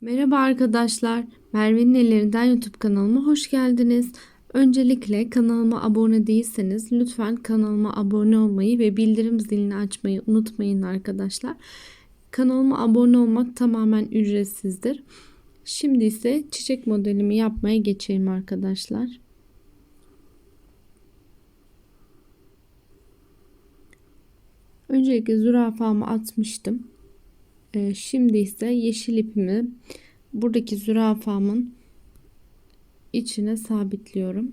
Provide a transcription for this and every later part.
Merhaba arkadaşlar, Merve'nin ellerinden YouTube kanalıma hoş geldiniz. Öncelikle kanalıma abone değilseniz lütfen kanalıma abone olmayı ve bildirim zilini açmayı unutmayın arkadaşlar. Kanalıma abone olmak tamamen ücretsizdir. Şimdi ise çiçek modelimi yapmaya geçeyim arkadaşlar. Öncelikle zürafamı atmıştım. Ee, şimdi ise yeşil ipimi buradaki zürafamın içine sabitliyorum.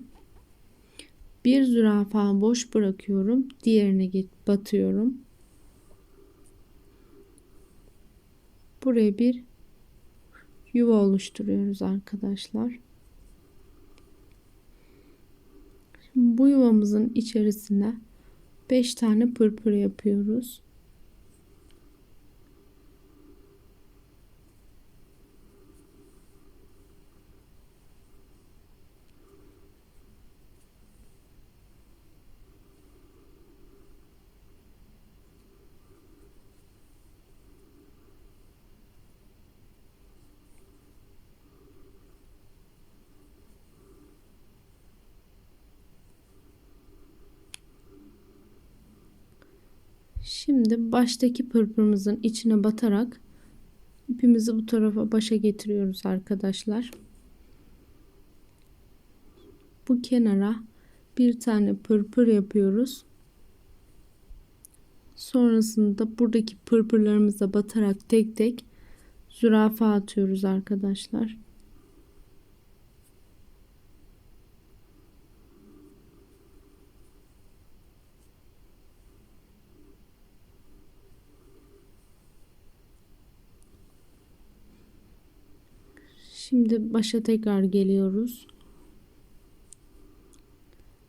Bir zürafa boş bırakıyorum. Diğerine git batıyorum. Buraya bir yuva oluşturuyoruz arkadaşlar. Şimdi bu yuvamızın içerisine 5 tane pırpır yapıyoruz. Şimdi baştaki pırpırımızın içine batarak ipimizi bu tarafa başa getiriyoruz arkadaşlar. Bu kenara bir tane pırpır yapıyoruz. Sonrasında buradaki pırpırlarımıza batarak tek tek zürafa atıyoruz arkadaşlar. Şimdi başa tekrar geliyoruz.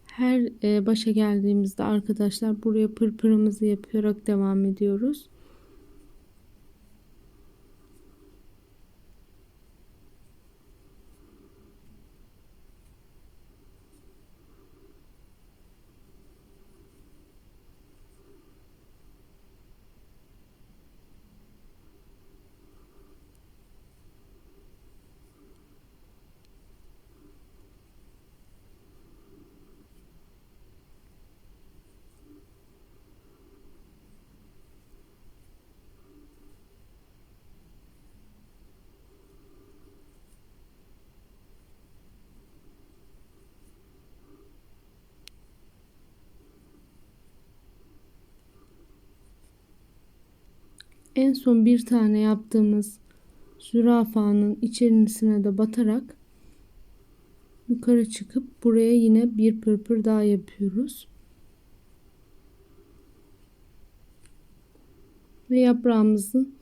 Her e, başa geldiğimizde arkadaşlar buraya pırpırımızı yaparak devam ediyoruz. En son bir tane yaptığımız zürafanın içerisine de batarak yukarı çıkıp buraya yine bir pırpır daha yapıyoruz. Ve yaprağımızın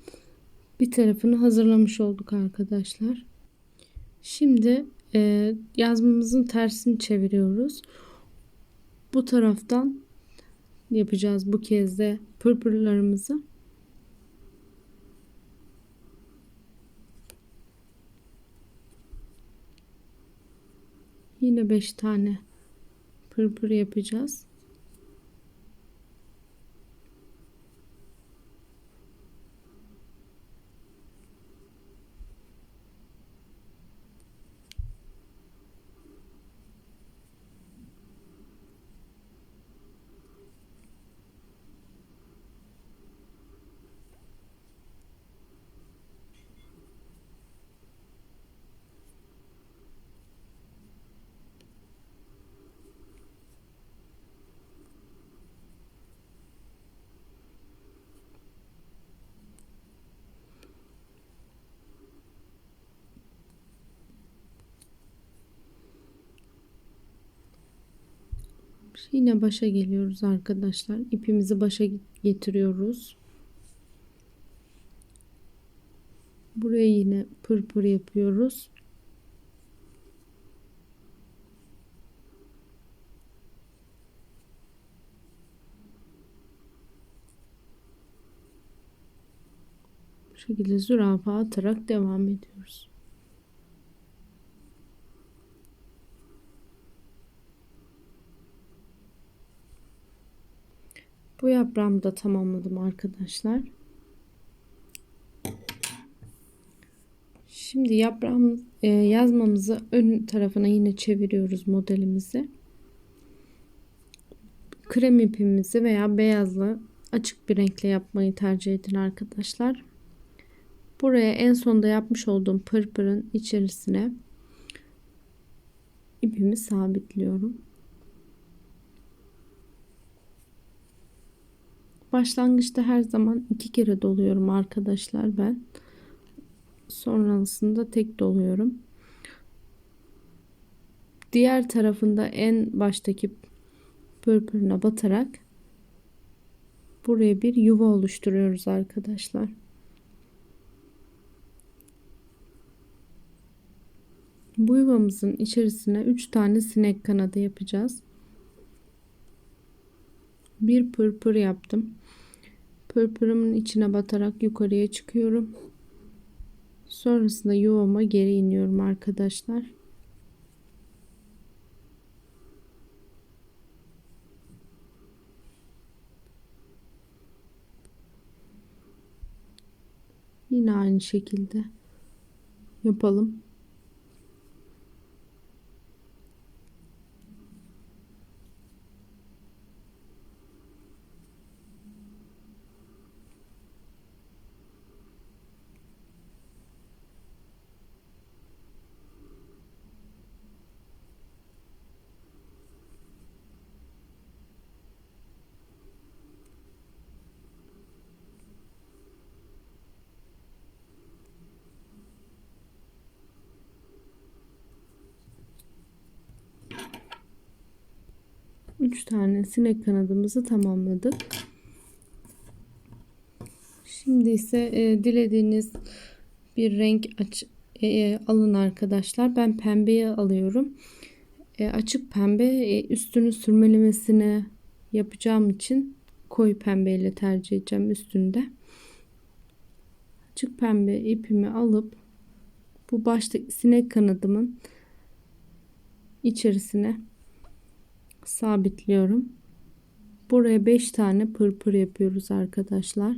bir tarafını hazırlamış olduk arkadaşlar. Şimdi e, yazmamızın tersini çeviriyoruz. Bu taraftan yapacağız bu kez de pırpırlarımızı. Yine 5 tane pırpır yapacağız. Yine başa geliyoruz arkadaşlar. İpimizi başa getiriyoruz. Buraya yine pırpır yapıyoruz. Bu şekilde zürafa atarak devam ediyoruz. Bu yaprağımı da tamamladım arkadaşlar. Şimdi yaprağımız e, yazmamızı ön tarafına yine çeviriyoruz modelimizi. Krem ipimizi veya beyazla açık bir renkle yapmayı tercih edin arkadaşlar. Buraya en sonda yapmış olduğum pırpırın içerisine ipimi sabitliyorum. Başlangıçta her zaman iki kere doluyorum arkadaşlar ben. Sonrasında tek doluyorum. Diğer tarafında en baştaki pırpırına batarak buraya bir yuva oluşturuyoruz arkadaşlar. Bu yuvamızın içerisine 3 tane sinek kanadı yapacağız. Bir pırpır yaptım. Pırpırımın içine batarak yukarıya çıkıyorum. Sonrasında yuvama geri iniyorum arkadaşlar. Yine aynı şekilde yapalım. 3 tane sinek kanadımızı tamamladık. Şimdi ise e, dilediğiniz bir renk aç, e, e alın arkadaşlar. Ben pembeyi alıyorum. E, açık pembe e, üstünü sürmelemesini yapacağım için koyu pembeyle tercih edeceğim üstünde. Açık pembe ipimi alıp bu başta sinek kanadımın içerisine sabitliyorum. Buraya 5 tane pırpır yapıyoruz arkadaşlar.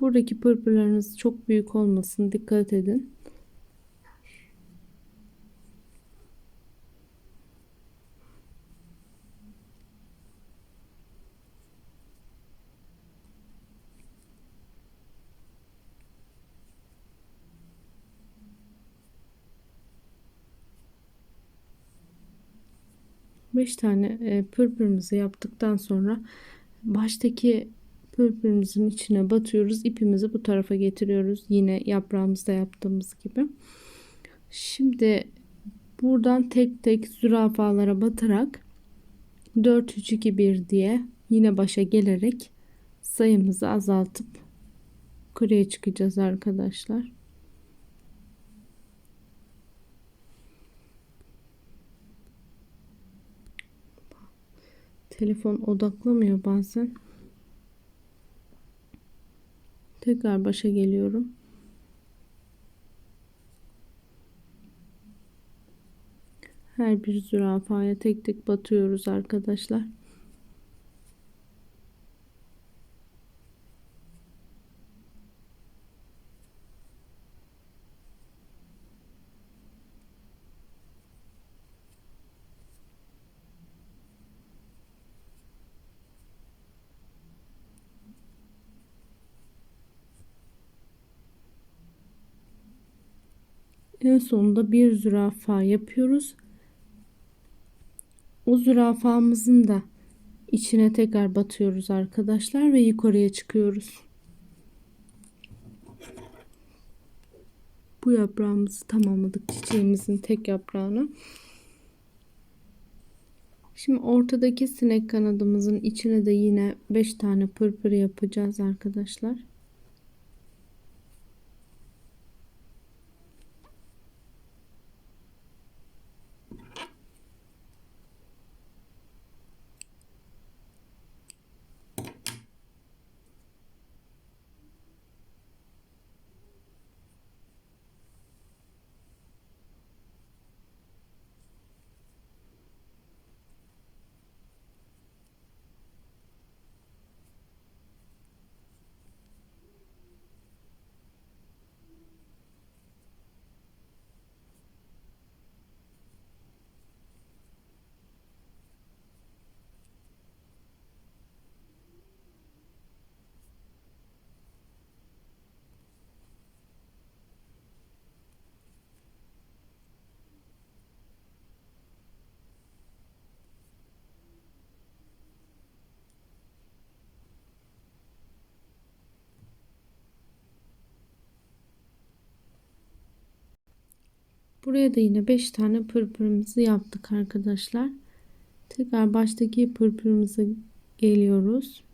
Buradaki pırpırlarınız çok büyük olmasın dikkat edin. 5 tane e, pırpırımızı yaptıktan sonra baştaki pırpırımızın içine batıyoruz. ipimizi bu tarafa getiriyoruz. Yine yaprağımızda yaptığımız gibi. Şimdi buradan tek tek zürafalara batarak 4 3 2 1 diye yine başa gelerek sayımızı azaltıp yukarıya çıkacağız arkadaşlar. Telefon odaklamıyor bazen. Tekrar başa geliyorum. Her bir zürafaya tek tek batıyoruz arkadaşlar. En sonunda bir zürafa yapıyoruz. O zürafamızın da içine tekrar batıyoruz arkadaşlar ve yukarıya çıkıyoruz. Bu yaprağımızı tamamladık çiçeğimizin tek yaprağını. Şimdi ortadaki sinek kanadımızın içine de yine 5 tane pırpır yapacağız arkadaşlar. Buraya da yine 5 tane pırpırımızı yaptık arkadaşlar. Tekrar baştaki pırpırımıza geliyoruz.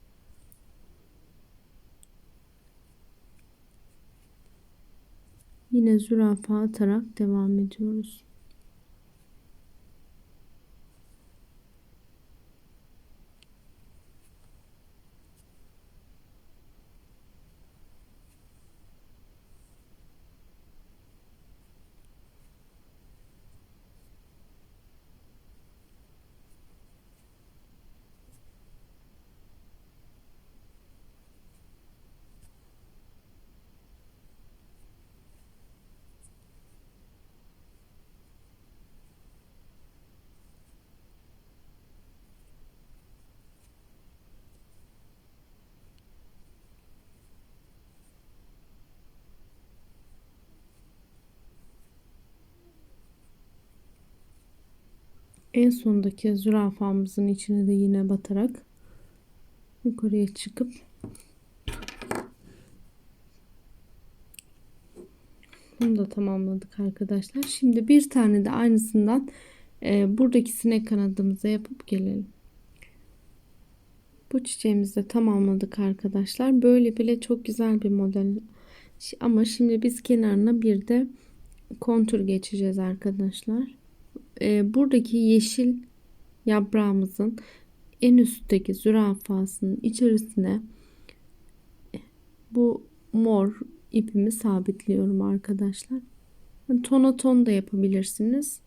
Yine zürafa atarak devam ediyoruz. En sondaki zürafamızın içine de yine batarak yukarıya çıkıp bunu da tamamladık arkadaşlar. Şimdi bir tane de aynısından e, buradaki sinek kanadımıza yapıp gelelim. Bu çiçeğimizi de tamamladık arkadaşlar. Böyle bile çok güzel bir model. Ama şimdi biz kenarına bir de kontur geçeceğiz arkadaşlar e, buradaki yeşil yaprağımızın en üstteki zürafasının içerisine bu mor ipimi sabitliyorum arkadaşlar. Tona ton da yapabilirsiniz.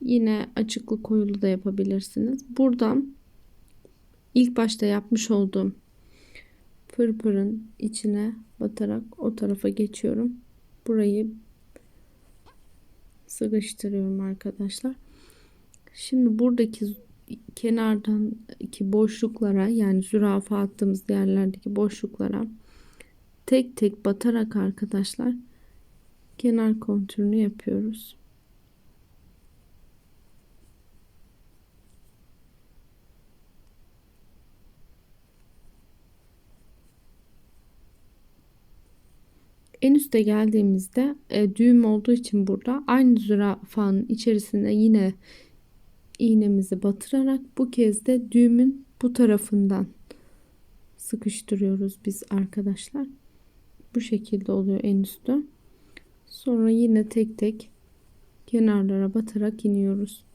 Yine açıklı koyulu da yapabilirsiniz. Buradan ilk başta yapmış olduğum pırpırın içine batarak o tarafa geçiyorum. Burayı sıkıştırıyorum arkadaşlar. Şimdi buradaki kenardan ki boşluklara yani zürafa attığımız yerlerdeki boşluklara tek tek batarak arkadaşlar kenar kontürünü yapıyoruz. En üste geldiğimizde e, düğüm olduğu için burada aynı zürafanın içerisine yine iğnemizi batırarak bu kez de düğümün bu tarafından sıkıştırıyoruz biz arkadaşlar. Bu şekilde oluyor en üstü. Sonra yine tek tek kenarlara batarak iniyoruz.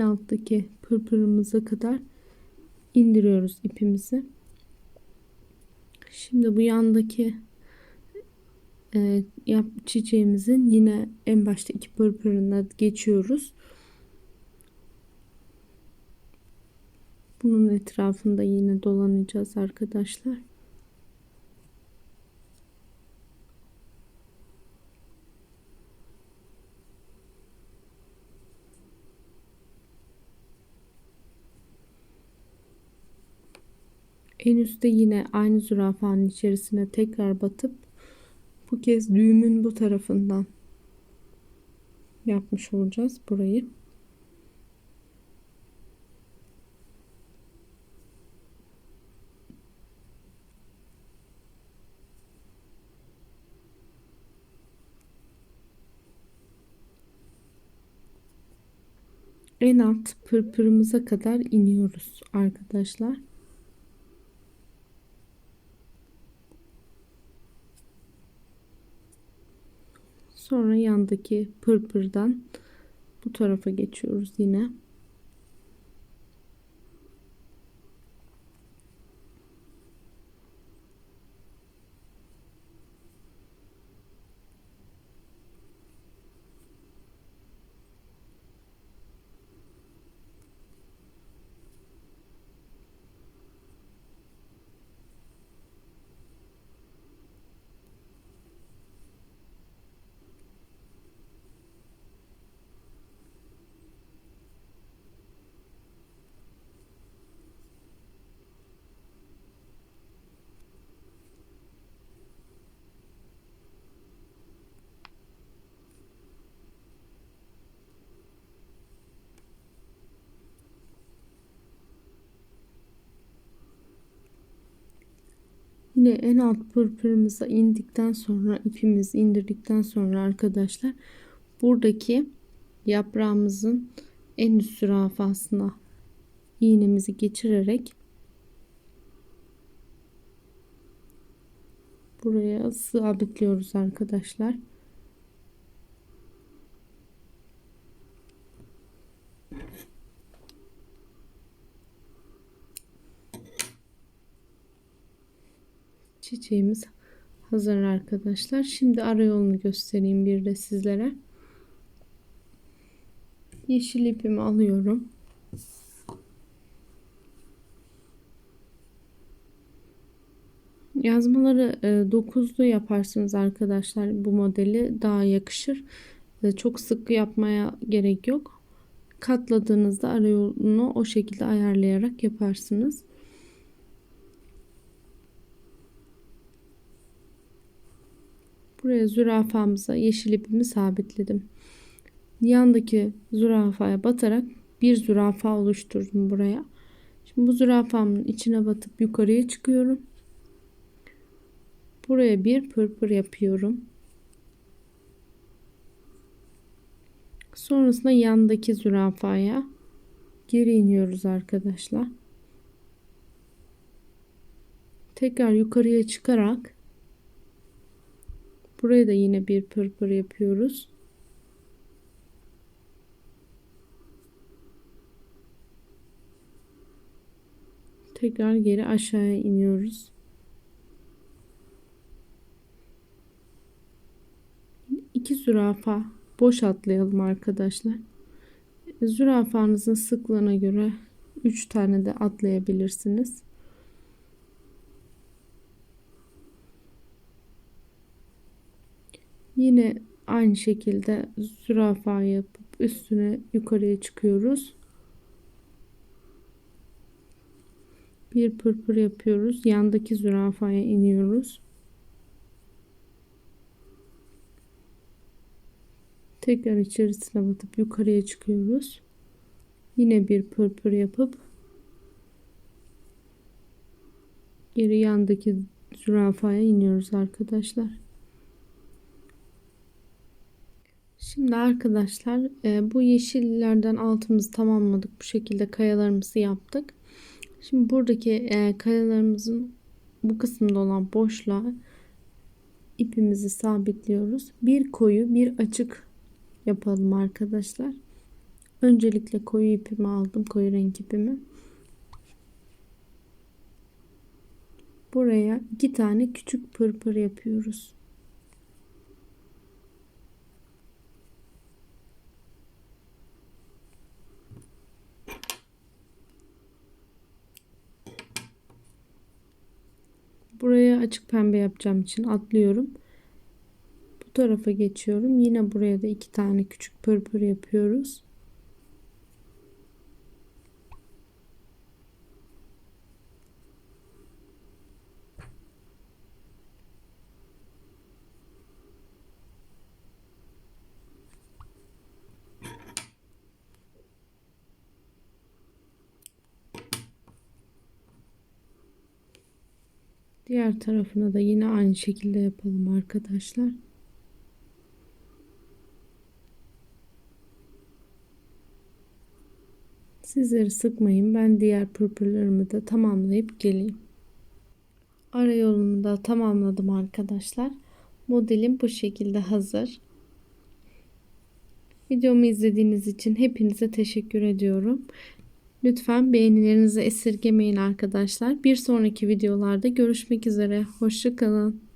Alttaki pırpırımıza kadar indiriyoruz ipimizi. Şimdi bu yandaki e, yap çiçeğimizin yine en başta iki pırpırına geçiyoruz. Bunun etrafında yine dolanacağız arkadaşlar. En üstte yine aynı zürafanın içerisine tekrar batıp bu kez düğümün bu tarafından yapmış olacağız burayı. en alt pırpırımıza kadar iniyoruz arkadaşlar. Sonra yandaki pırpırdan bu tarafa geçiyoruz yine. Yine en alt pırpırımıza indikten sonra ipimizi indirdikten sonra arkadaşlar buradaki yaprağımızın en üst zürafasına iğnemizi geçirerek buraya sabitliyoruz arkadaşlar. Çiçeğimiz hazır arkadaşlar. Şimdi ara yolunu göstereyim bir de sizlere. Yeşil ipimi alıyorum. Yazmaları e, 9'lu yaparsınız arkadaşlar. Bu modeli daha yakışır. E, çok sık yapmaya gerek yok. Katladığınızda arayolunu o şekilde ayarlayarak yaparsınız. Buraya zürafamıza yeşil ipimi sabitledim. Yandaki zürafaya batarak bir zürafa oluşturdum buraya. Şimdi bu zürafamın içine batıp yukarıya çıkıyorum. Buraya bir pırpır yapıyorum. Sonrasında yandaki zürafaya geri iniyoruz arkadaşlar. Tekrar yukarıya çıkarak buraya da yine bir pırpır yapıyoruz. Tekrar geri aşağıya iniyoruz. iki zürafa boş atlayalım arkadaşlar. Zürafanızın sıklığına göre 3 tane de atlayabilirsiniz. Yine aynı şekilde zürafa yapıp üstüne yukarıya çıkıyoruz. Bir pırpır yapıyoruz. Yandaki zürafaya iniyoruz. Tekrar içerisine batıp yukarıya çıkıyoruz. Yine bir pırpır yapıp geri yandaki zürafaya iniyoruz arkadaşlar. Şimdi arkadaşlar e, bu yeşillerden altımızı tamamladık. Bu şekilde kayalarımızı yaptık. Şimdi buradaki e, kayalarımızın bu kısımda olan boşluğa ipimizi sabitliyoruz. Bir koyu bir açık yapalım arkadaşlar. Öncelikle koyu ipimi aldım. Koyu renk ipimi. Buraya iki tane küçük pırpır yapıyoruz. Buraya açık pembe yapacağım için atlıyorum bu tarafa geçiyorum. Yine buraya da iki tane küçük pırpır yapıyoruz. Diğer tarafına da yine aynı şekilde yapalım arkadaşlar. Sizleri sıkmayın. Ben diğer pırpırlarımı da tamamlayıp geleyim. Ara yolumu da tamamladım arkadaşlar. Modelim bu şekilde hazır. Videomu izlediğiniz için hepinize teşekkür ediyorum. Lütfen beğenilerinizi esirgemeyin arkadaşlar. Bir sonraki videolarda görüşmek üzere. Hoşçakalın.